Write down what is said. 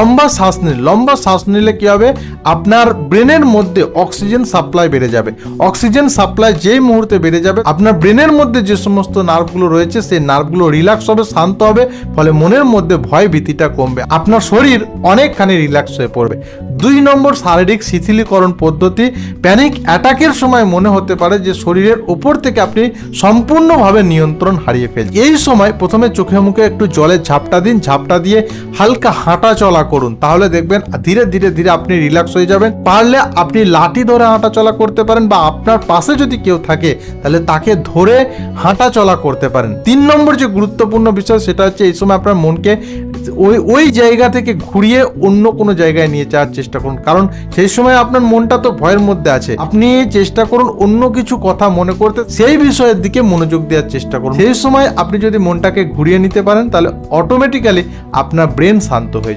লম্বা শ্বাস নিন। লম্বা শ্বাস নিলে কী হবে? আপনার ব্রেনের মধ্যে অক্সিজেন সাপ্লাই বেড়ে যাবে। অক্সিজেন সাপ্লাই যেই মুহূর্তে বেড়ে যাবে, আপনার ব্রেনের মধ্যে যে সমস্ত নার্ভগুলো রয়েছে, সেই নার্ভগুলো রিল্যাক্স হবে, শান্ত হবে, ফলে মনের মধ্যে ভয় ভীতিটা কমবে। আপনার শরীর অনেকখানি রিল্যাক্স হয়ে পড়বে। দুই নম্বর শারীরিক শিথিলীকরণ পদ্ধতি প্যানিক অ্যাটাকের সময় মনে হতে পারে যে শরীরের ওপর থেকে আপনি সম্পূর্ণভাবে নিয়ন্ত্রণ হারিয়ে ফেলছেন। এই সময় প্রথমে চোখে মুখে একটু জলের ঝাপটা দিন, ঝাপটা দিয়ে হালকা হাঁটা চলা করুন। তাহলে দেখবেন ধীরে ধীরে ধীরে আপনি রিল্যাক্স হয়ে যাবেন। পারলে আপনি লাঠি ধরে হাঁটা চলা করতে পারেন বা আপনার পাশে যদি কেউ থাকে, তাহলে তাকে ধরে হাঁটা চলা করতে পারেন। তিন নম্বর যে গুরুত্বপূর্ণ বিষয়, সেটা হচ্ছে এই সময় আপনার মনকে ওই ওই জায়গা থেকে ঘুরিয়ে অন্য কোনো জায়গায় নিয়ে যাওয়ার চেষ্টা করুন। কারণ সেই সময় আপনার মনটা তো ভয়ের মধ্যে আছে। আপনি চেষ্টা করুন অন্য কিছু কথা মনে করতে, সেই বিষয়ের দিকে মনোযোগ দেওয়ার চেষ্টা করুন। সেই সময় আপনি যদি মনটাকে ঘুরিয়ে নিতে পারেন, তাহলে অটোমেটিক্যালি আপনার ব্রেন শান্ত হয়ে